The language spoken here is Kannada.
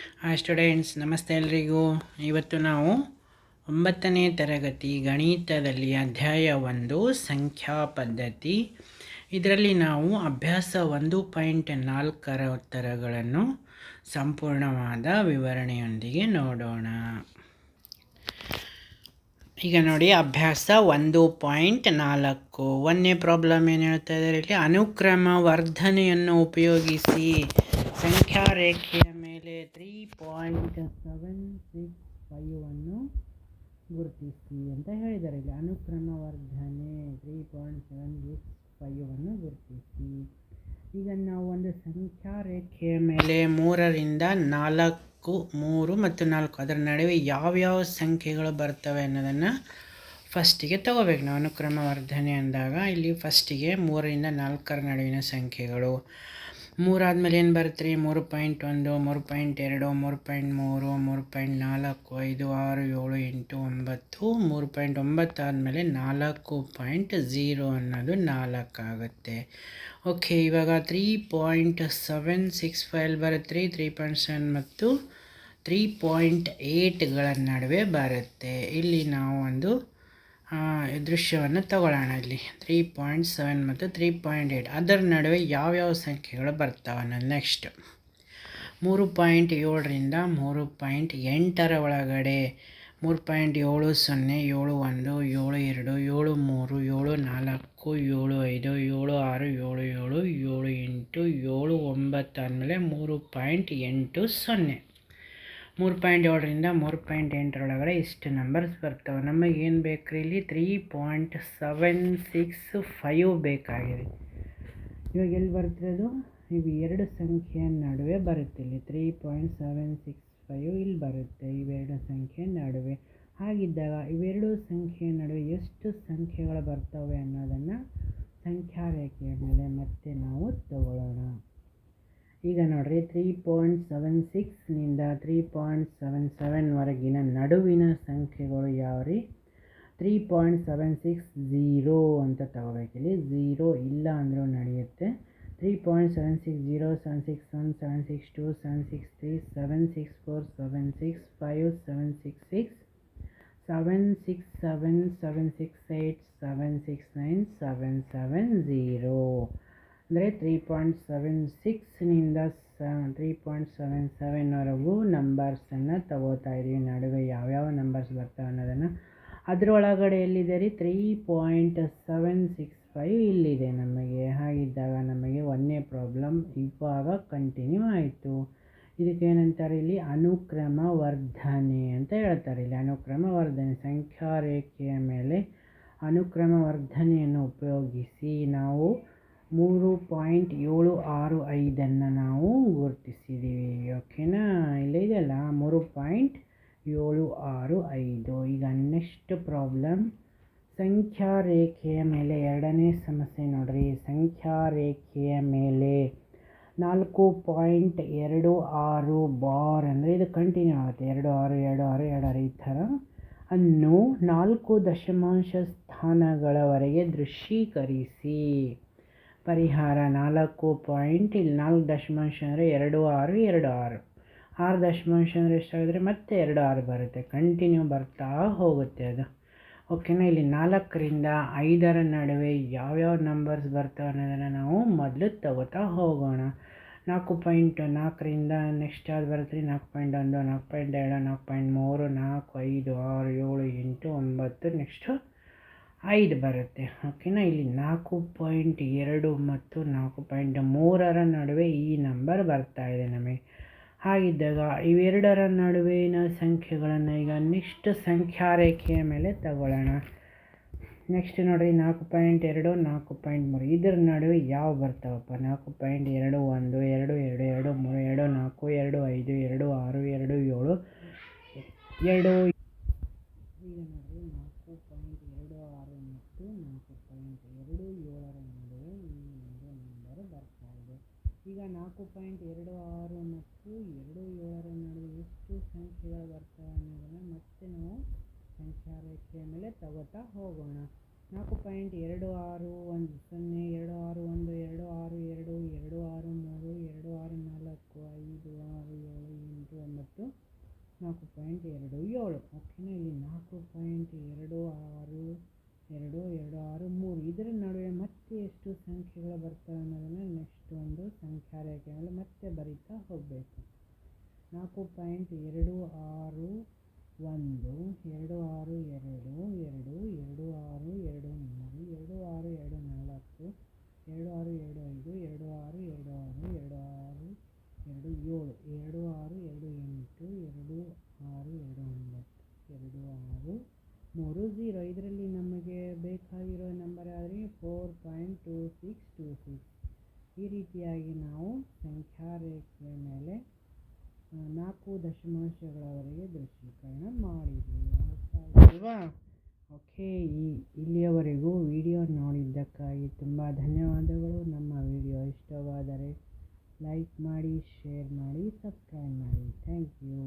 ಹಾಯ್ ಸ್ಟೂಡೆಂಟ್ಸ್ ನಮಸ್ತೆ ಎಲ್ರಿಗೂ. ಇವತ್ತು ನಾವು ಒಂಬತ್ತನೇ ತರಗತಿ ಗಣಿತದಲ್ಲಿ ಅಧ್ಯಾಯ ಒಂದು, ಸಂಖ್ಯಾ ಪದ್ಧತಿ. ಇದರಲ್ಲಿ ನಾವು ಅಭ್ಯಾಸ ಒಂದು ಪಾಯಿಂಟ್ ನಾಲ್ಕರ ಉತ್ತರಗಳನ್ನು ಸಂಪೂರ್ಣವಾದ ವಿವರಣೆಯೊಂದಿಗೆ ನೋಡೋಣ. ಈಗ ನೋಡಿ, ಅಭ್ಯಾಸ ಒಂದು ಪಾಯಿಂಟ್ ನಾಲ್ಕು. ಒಂದನೇ ಪ್ರಾಬ್ಲಮ್ ಏನು ಹೇಳ್ತಾ ಇದ್ದಾರೆ ಇಲ್ಲಿ? ಅನುಕ್ರಮ ವರ್ಧನೆಯನ್ನು ಉಪಯೋಗಿಸಿ. ಸಂಖ್ಯಾ ರೇಖೆಯ three point seven six five ಅನ್ನು ಗುರುತಿಸಿ ಅಂತ ಹೇಳಿದ್ದಾರೆ. ಇಲ್ಲಿ ಅನುಕ್ರಮ ವರ್ಧನೆ three point seven six five ಅನ್ನು ಗುರುತಿಸಿ. ಈಗ ನಾವು ಒಂದು ಸಂಖ್ಯಾ ರೇಖೆಯ ಮೇಲೆ ಮೂರರಿಂದ ನಾಲ್ಕು, ಮೂರು ಮತ್ತು ನಾಲ್ಕು, ಅದರ ನಡುವೆ ಯಾವ್ಯಾವ ಸಂಖ್ಯೆಗಳು ಬರ್ತವೆ ಅನ್ನೋದನ್ನು ಫಸ್ಟಿಗೆ ತಗೋಬೇಕು. ನಾವು ಅನುಕ್ರಮ ವರ್ಧನೆ ಅಂದಾಗ ಇಲ್ಲಿ ಫಸ್ಟಿಗೆ ಮೂರರಿಂದ ನಾಲ್ಕರ ನಡುವಿನ ಸಂಖ್ಯೆಗಳು. ಮೂರಾದಮೇಲೆ ಏನು ಬರುತ್ತೆ ರೀ ಮೂರು ಪಾಯಿಂಟ್ ಒಂದು, ಮೂರು ಪಾಯಿಂಟ್ ಎರಡು, ಮೂರು ಪಾಯಿಂಟ್ ಮೂರು ಮೂರು ಪಾಯಿಂಟ್ ನಾಲ್ಕು, ಐದು ಆರು, ಏಳು ಎಂಟು ಒಂಬತ್ತು, ಮೂರು ಪಾಯಿಂಟ್ ಒಂಬತ್ತು ಆದಮೇಲೆ ನಾಲ್ಕು ಪಾಯಿಂಟ್ ಝೀರೋ ಅನ್ನೋದು ನಾಲ್ಕಾಗುತ್ತೆ. ಓಕೆ, ಇವಾಗ three point seven six five ಬರುತ್ತೆ ರೀ ತ್ರೀ ಪಾಯಿಂಟ್ ಸೆವೆನ್ ಮತ್ತು ತ್ರೀ ಪಾಯಿಂಟ್ ಏಯ್ಟ್ಗಳ ನಡುವೆ ಬರುತ್ತೆ. ಇಲ್ಲಿ ನಾವು ಒಂದು ದೃಶ್ಯವನ್ನು ತಗೊಳ್ಳೋಣ ಇಲ್ಲಿ. ತ್ರೀ ಪಾಯಿಂಟ್ ಸೆವೆನ್ ಮತ್ತು ತ್ರೀ ಪಾಯಿಂಟ್ ಏಯ್ಟ್ ಅದರ ನಡುವೆ ಯಾವ್ಯಾವ ಸಂಖ್ಯೆಗಳು ಬರ್ತಾವೆ ಅನ್ನೋದು ನೆಕ್ಸ್ಟ್ ಮೂರು ಪಾಯಿಂಟ್ ಏಳರಿಂದ ಮೂರು ಪಾಯಿಂಟ್ ಎಂಟರ ಒಳಗಡೆ ಮೂರು ಪಾಯಿಂಟ್ ಏಳು ಸೊನ್ನೆ, ಏಳು ಒಂದು, ಏಳು ಎರಡು, ಏಳು ಮೂರು, ಏಳು ನಾಲ್ಕು, ಏಳು ಐದು, ಏಳು ಆರು, ಏಳು ಏಳು ಏಳು ಎಂಟು, ಏಳು ಒಂಬತ್ತು ಆದಮೇಲೆ ಮೂರು ಪಾಯಿಂಟ್ ಎಂಟು ಸೊನ್ನೆ. ಮೂರು ಪಾಯಿಂಟ್ ಏಳರಿಂದ ಮೂರು ಪಾಯಿಂಟ್ ಎಂಟರೊಳಗಡೆ ಇಷ್ಟು ನಂಬರ್ಸ್ ಬರ್ತವೆ. ನಮಗೆ ಏನು ಬೇಕು ಇಲ್ಲಿ? Three point seven six five ಬೇಕಾಗಿದೆ. ಇವಾಗ ಎಲ್ಲಿ ಬರ್ತಿರೋದು ಇವು ಎರಡು ಸಂಖ್ಯೆಯ ನಡುವೆ ಬರುತ್ತೆ ಇಲ್ಲಿ. Three point seven six five ಇಲ್ಲಿ ಬರುತ್ತೆ ಇವೆರಡು ಸಂಖ್ಯೆ ನಡುವೆ. ಹಾಗಿದ್ದಾಗ ಇವೆರಡು ಸಂಖ್ಯೆಯ ನಡುವೆ ಎಷ್ಟು ಸಂಖ್ಯೆಗಳು ಬರ್ತವೆ ಅನ್ನೋದನ್ನು ಸಂಖ್ಯಾ ರೇಖೆಯ ಮೇಲೆ ಮತ್ತೆ ನಾವು ತಗೊಳ್ಳೋಣ. ಈಗ ನೋಡಿರಿ ತ್ರೀ ಪಾಯಿಂಟ್ ಸೆವೆನ್ ಸಿಕ್ಸ್ನಿಂದ ತ್ರೀ ಪಾಯಿಂಟ್ ಸೆವೆನ್ ಸೆವೆನ್ವರೆಗಿನ ನಡುವಿನ ಸಂಖ್ಯೆಗಳು ಯಾವ ರೀ three point seven six zero ಅಂತ ತಗೋಬೇಕಿಲ್ಲಿ ಝೀರೋ ಇಲ್ಲ ಅಂದರೂ ನಡೆಯುತ್ತೆ three point seven six zero seven six one seven six two seven six three seven six four seven six five seven six six seven six seven seven six eight seven six nine seven seven zero ಅಂದರೆ ತ್ರೀ ಪಾಯಿಂಟ್ ಸೆವೆನ್ ಸಿಕ್ಸ್ನಿಂದ ತ್ರೀ ಪಾಯಿಂಟ್ ಸೆವೆನ್ ಸೆವೆನ್ವರೆಗೂ ನಂಬರ್ಸನ್ನು ತಗೋತಾ ಇದ್ದೀವಿ. ನಡುವೆ ಯಾವ್ಯಾವ ನಂಬರ್ಸ್ ಬರ್ತವೆ ಅನ್ನೋದನ್ನು. ಅದರೊಳಗಡೆ ಎಲ್ಲಿದೆ ರೀ? Three point seven six five ಇಲ್ಲಿದೆ ನಮಗೆ. ಹಾಗಿದ್ದಾಗ ನಮಗೆ ಒಂದನೇ ಪ್ರಾಬ್ಲಮ್ ಇವಾಗ ಕಂಟಿನ್ಯೂ ಆಯಿತು. ಇದಕ್ಕೇನಂತಾರೆ ಇಲ್ಲಿ? ಅನುಕ್ರಮ ವರ್ಧನೆ ಅಂತ ಹೇಳ್ತಾರೆ ಇಲ್ಲಿ. ಅನುಕ್ರಮ ವರ್ಧನೆ ಸಂಖ್ಯಾ ರೇಖೆಯ ಮೇಲೆ ಅನುಕ್ರಮ ವರ್ಧನೆಯನ್ನು ಉಪಯೋಗಿಸಿ ನಾವು ಮೂರು ಪಾಯಿಂಟ್ ಏಳು ಆರು ಐದನ್ನು ನಾವು ಗುರುತಿಸಿದ್ದೀವಿ, ಓಕೆನಾ? ಇಲ್ಲೇ, ಇದೆಯಲ್ಲ? ಮೂರು ಪಾಯಿಂಟ್ ಏಳು ಆರು ಐದು. ಈಗ ನೆಕ್ಸ್ಟ್ ಪ್ರಾಬ್ಲಮ್. ಸಂಖ್ಯಾ ರೇಖೆಯ ಮೇಲೆ ಎರಡನೇ ಸಮಸ್ಯೆ ನೋಡಿರಿ. ಸಂಖ್ಯಾ ರೇಖೆಯ ಮೇಲೆ ನಾಲ್ಕು ಪಾಯಿಂಟ್ ಎರಡು ಆರು ಬಾರ್ ಅಂದರೆ ಇದು ಕಂಟಿನ್ಯೂ ಆಗುತ್ತೆ. ಎರಡು, ಆರು ಎರಡು ಆರು ಎರಡು, ಆರು, ಈ ಥರ. ಅನ್ನು ನಾಲ್ಕು ದಶಮಾಂಶ ಸ್ಥಾನಗಳವರೆಗೆ ದೃಶ್ಯೀಕರಿಸಿ. ಪರಿಹಾರ ನಾಲ್ಕು ಪಾಯಿಂಟ್ ಇಲ್ಲಿ ನಾಲ್ಕು ದಶಮಾಂಶ ಅಂದರೆ ಎರಡು ಆರು ಎರಡು ಆರು. ಆರು ದಶಮಾಂಶ ಅಂದರೆ ಎಷ್ಟಾಗಿದ್ರೆ ಮತ್ತೆ ಎರಡು ಆರು ಬರುತ್ತೆ. ಕಂಟಿನ್ಯೂ ಬರ್ತಾ ಹೋಗುತ್ತೆ ಅದು. ಓಕೆನಾ ಇಲ್ಲಿ ನಾಲ್ಕರಿಂದ ಐದರ ನಡುವೆ ಯಾವ್ಯಾವ ನಂಬರ್ಸ್ ಬರ್ತವೆ ಅನ್ನೋದನ್ನು ನಾವು ಮೊದಲು ತಗೋತಾ ಹೋಗೋಣ. ನಾಲ್ಕು ಪಾಯಿಂಟ್ ನಾಲ್ಕರಿಂದ ನೆಕ್ಸ್ಟ್ ಯಾವ್ದು ಬರುತ್ತೆ ನಾಲ್ಕು ಪಾಯಿಂಟ್ ಒಂದು, ನಾಲ್ಕು ಪಾಯಿಂಟ್ ಎರಡು, ನಾಲ್ಕು ಪಾಯಿಂಟ್ ಮೂರು, ನಾಲ್ಕು, ಐದು, ಆರು, ಏಳು, ಎಂಟು, ಒಂಬತ್ತು ನೆಕ್ಸ್ಟು ಐದು ಬರುತ್ತೆ. ಓಕೆನಾ? ಇಲ್ಲಿ ನಾಲ್ಕು ಪಾಯಿಂಟ್ ಎರಡು ಮತ್ತು ನಾಲ್ಕು ಪಾಯಿಂಟ್ ಮೂರರ ನಡುವೆ ಈ ನಂಬರ್ ಬರ್ತಾ ಇದೆ ನಮಗೆ. ಹಾಗಿದ್ದಾಗ ಇವೆರಡರ ನಡುವಿನ ಸಂಖ್ಯೆಗಳನ್ನು ಈಗ ನೆಕ್ಸ್ಟ್ ಸಂಖ್ಯಾ ರೇಖೆಯ ಮೇಲೆ ತಗೊಳ್ಳೋಣ. ನೆಕ್ಸ್ಟ್ ನೋಡಿರಿ, ನಾಲ್ಕು ಪಾಯಿಂಟ್ ಎರಡು, ನಾಲ್ಕು ಪಾಯಿಂಟ್ ಮೂರು. ಇದರ ನಡುವೆ ಯಾವ ಬರ್ತಾವಪ್ಪ? ನಾಲ್ಕು ಪಾಯಿಂಟ್ ಎರಡು, ಒಂದು, ಎರಡು ಎರಡು ಎರಡು, ಮೂರು, ಎರಡು, ನಾಲ್ಕು, ಎರಡು, ಐದು, ಎರಡು, ಆರು, ಎರಡು, ಏಳು, ಎರಡು ಈಗ ನೋಡಿರಿ ನಾಲ್ಕು ಪಾಯಿಂಟ್ ಎರಡು ಆರು ಮತ್ತು ನಾಲ್ಕು ಪಾಯಿಂಟ್ ಎರಡು ಏಳರ ನಡುವೆ ಈ ಒಂದು ನಂಬರ್ ಬರ್ತಾ ಇದೆ ಈಗ ನಾಲ್ಕು ಪಾಯಿಂಟ್ ಎರಡು ಆರು ಮತ್ತು ಎರಡು ಏಳರ ನಡುವೆ ಎಷ್ಟು ಸಂಖ್ಯೆಗಳು ಬರ್ತವೆ ಅನ್ನೋದನ್ನು ಮತ್ತೆ ನಾವು ಸಂಖ್ಯಾ ರೇಖೆಯ ಮೇಲೆ ತಗೋತಾ ಹೋಗೋಣ. ನಾಲ್ಕು ಪಾಯಿಂಟ್ ಎರಡು ಆರು ಒಂದು ಸೊನ್ನೆ ಎರಡು ಆರು ಒಂದು ಎರಡು ಆರು ಎರಡು ಎರಡು ಆರು ಮೂರು ಎರಡು ಆರು ನಾಲ್ಕು ಐದು ಆರು ಏಳು ಎಂಟು ಒಂಬತ್ತು ನಾಲ್ಕು ಪಾಯಿಂಟ್ ಎರಡು ಏಳು. ಓಕೆನಾ? ಇಲ್ಲಿ ನಾಲ್ಕು ಪಾಯಿಂಟ್ ಎರಡು ಆರು ಎರಡು ಎರಡು, ಆರು, ಮೂರು. ಇದರ ನಡುವೆ ಮತ್ತೆ ಎಷ್ಟು ಸಂಖ್ಯೆಗಳು ಬರ್ತವೆ ಅನ್ನೋದನ್ನು ನೆಕ್ಸ್ಟ್ ಒಂದು ಸಂಖ್ಯಾ ರೇಖೆ ಮತ್ತೆ ಬರೀತಾ ಹೋಗಬೇಕು. ನಾಲ್ಕು ಪಾಯಿಂಟ್ ಎರಡು, ಆರು, ಒಂದು, ಎರಡು, ಆರು, ಎರಡು ಎರಡು ಎರಡು, ಆರು, ಎರಡು, ಮೂರು, ಎರಡು, ಆರು, ಎರಡು, ನಾಲ್ಕು, ಎರಡು, ಆರು, ಎರಡು, ಐದು, ಎರಡು, ಆರು ಎರಡು ಆರು, ಎರಡು ಆರು ಎರಡು ಏಳು ಎರಡು ಆರು ಎರಡು ಎಂಟು ಎರಡು ಆರು ಎರಡು ಒಂಬತ್ತು ಎರಡು ಆರು ಮೂರು ಝೀರೋ ಇದರಲ್ಲಿ ನಮಗೆ ಬೇಕಾಗಿರೋ ನಂಬರ್ ಆದರೆ four point two six two six ಈ ರೀತಿಯಾಗಿ ನಾವು ಸಂಖ್ಯಾ ರೇಖೆಯ ಮೇಲೆ ನಾಲ್ಕು ದಶಮಾಂಶಗಳವರೆಗೆ ದೃಶ್ಯೀಕರಣ ಮಾಡಿದ್ವಿ. ಓಕೆ, ಈ ಇಲ್ಲಿಯವರೆಗೂ ವಿಡಿಯೋ ನೋಡಿದ್ದಕ್ಕಾಗಿ ತುಂಬ ಧನ್ಯವಾದಗಳು. ನಮ್ಮ ವಿಡಿಯೋ ಇಷ್ಟವಾದರೆ ಲೈಕ್ ಮಾಡಿ, ಶೇರ್ ಮಾಡಿ, ಸಬ್ಸ್ಕ್ರೈಬ್ ಮಾಡಿ. Thank you.